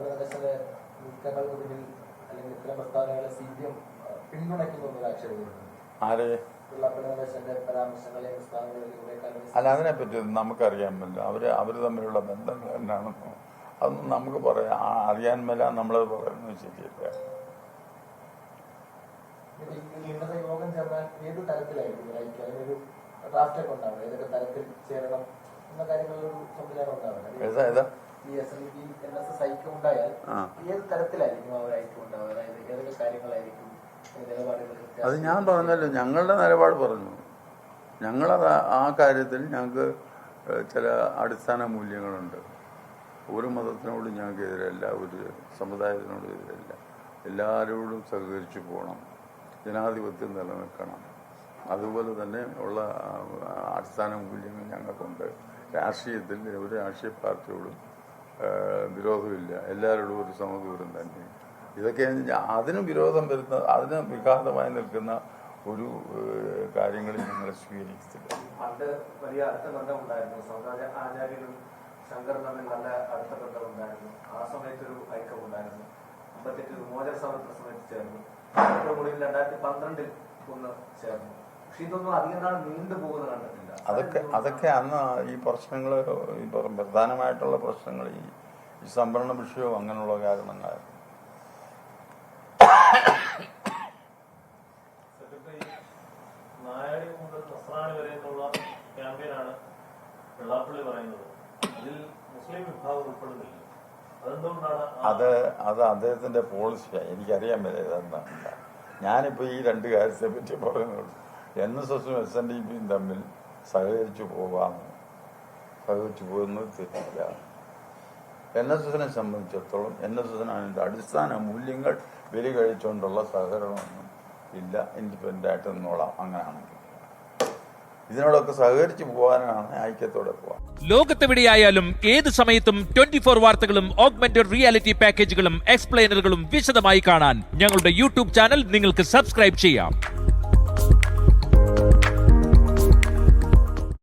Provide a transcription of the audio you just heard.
പ്രദേശത്തെ നീക്കങ്ങൾക്ക് പിന്നിൽ അല്ലെങ്കിൽ ഇത്തരം പ്രസ്താവനകളെ സി പി എം പിന്തുണയ്ക്കുന്നു എന്നൊരു ആക്ഷേപമുണ്ട് ആരെ? അല്ല അതിനെപ്പറ്റി നമുക്കറിയാൻ പറ്റില്ല അവർ അവർ തമ്മിലുള്ള ബന്ധങ്ങൾ എന്നാണെന്നോ അതൊന്നും നമുക്ക് പറയാം. അറിയാൻ മേല നമ്മളത് പറയുന്നത് ശരിയല്ല. യോഗം ചേർന്നാൽ ഏത് അതിനൊരു ഏതൊക്കെ തരത്തിൽ ചേരണം? എന്ന കാര്യങ്ങളിലൊരു സംവിധാനം ഉണ്ടാവണം ഏതാ ഏതാ? ഈ S N D N S S ഐക്യം ഉണ്ടായാൽ. ഏത് തരത്തിലായിരിക്കും അവർ ഐക്യം ഉണ്ടാവുക? അതായത് ഏതൊക്കെ കാര്യങ്ങളായിരിക്കും അത് ഞാൻ പറഞ്ഞല്ലോ ഞങ്ങളുടെ നിലപാട് പറഞ്ഞു. ഞങ്ങളത് ആ- കാര്യത്തിൽ ഞങ്ങൾക്ക് ചില അടിസ്ഥാന മൂല്യങ്ങളുണ്ട്. ഒരു മതത്തിനോടും ഞങ്ങൾക്ക് എതിരല്ല ഒരു സമുദായത്തിനോടും എതിരല്ല എല്ലാവരോടും സഹകരിച്ചു പോകണം. ജനാധിപത്യം നിലനിൽക്കണം. അതുപോലെ തന്നെ ഉള്ള അടിസ്ഥാന മൂല്യങ്ങൾ ഞങ്ങൾക്കുണ്ട്. രാഷ്ട്രീയത്തിൽ ഒരു രാഷ്ട്രീയ പാർട്ടിയോടും വിരോധമില്ല. എല്ലാവരോടും ഒരു സമദൂരം തന്നെ. ഇതൊക്കെ അതിനും വിരോധം വരുന്ന അതിന് വിഘാതമായി നിൽക്കുന്ന ഒരു ഏഹ്, കാര്യങ്ങളും ഞങ്ങൾ സ്വീകരിച്ചിട്ടില്ല. പണ്ട് വലിയ തമ്മിൽ നല്ല അടുത്ത ബന്ധമുണ്ടായിരുന്നു. ആ സമയത്തൊരു ഐക്യമുണ്ടായിരുന്നു. സമയത്ത് ചേർന്നു. ഏറ്റവും രണ്ടായിരത്തി പന്ത്രണ്ടിൽ ഒന്ന് ചേർന്നു. പക്ഷെ ഇതൊന്നും അധികം നാൾ നീണ്ടു പോകുന്നത് കണ്ടിട്ടില്ല. അതൊക്കെ അതൊക്കെ അന്ന് ഈ പ്രശ്നങ്ങൾ പ്രധാനമായിട്ടുള്ള പ്രശ്നങ്ങൾ ഈ ഈ സംഭരണ വിഷയവും അങ്ങനെയുള്ള കാരണങ്ങളായിരുന്നു. സെക്രട്ടറി നായാടി മുതൽ നസ്രാണി ക്യാമ്പയിനാണ് വെള്ളാപ്പള്ളി പറയുന്നത്. അതിൽ മുസ്ലിം വിഭാഗം ഉൾപ്പെടുന്നില്ല. അത് അത് അദ്ദേഹത്തിന്റെ പോളിസിയാണ് എനിക്കറിയാൻ പറ്റില്ല ഇതെന്താണ് ഞാനിപ്പോൾ ഈ രണ്ട് കാര്യത്തെ പറ്റി പറയുന്നുള്ളൂ. എൻ എസ് എസും എസ് എൻ ഡി പിയും തമ്മിൽ സഹകരിച്ചു പോകാം സഹകരിച്ചു പോകുന്നത് തെറ്റില്ല. എൻ എസ് എസിനെ സംബന്ധിച്ചിടത്തോളം എൻ എസ് എസിന് അതിന്റെ അടിസ്ഥാന മൂല്യങ്ങൾ ബലി കഴിച്ചുകൊണ്ടുള്ള സഹകരണമൊന്നും ഇല്ല. ഇൻഡിപെൻഡന്റ് ആയിട്ട് നിന്നോളാം. അങ്ങനെയാണെങ്കിൽ. ഇതിനോടൊക്കെ സഹകരിച്ചു പോകാനാണ് ഐക്യത്തോടെ പോകാൻ ലോകത്തെവിടെയായാലും ഏത് സമയത്തും ട്വന്റി ഫോർ വാർത്തകളും ഓഗ്മെന്റഡ് റിയാലിറ്റി പാക്കേജുകളും എക്സ്പ്ലെയിനറുകളും വിശദമായി കാണാൻ ഞങ്ങളുടെ യൂട്യൂബ് ചാനൽ നിങ്ങൾക്ക് സബ്സ്ക്രൈബ് ചെയ്യാം.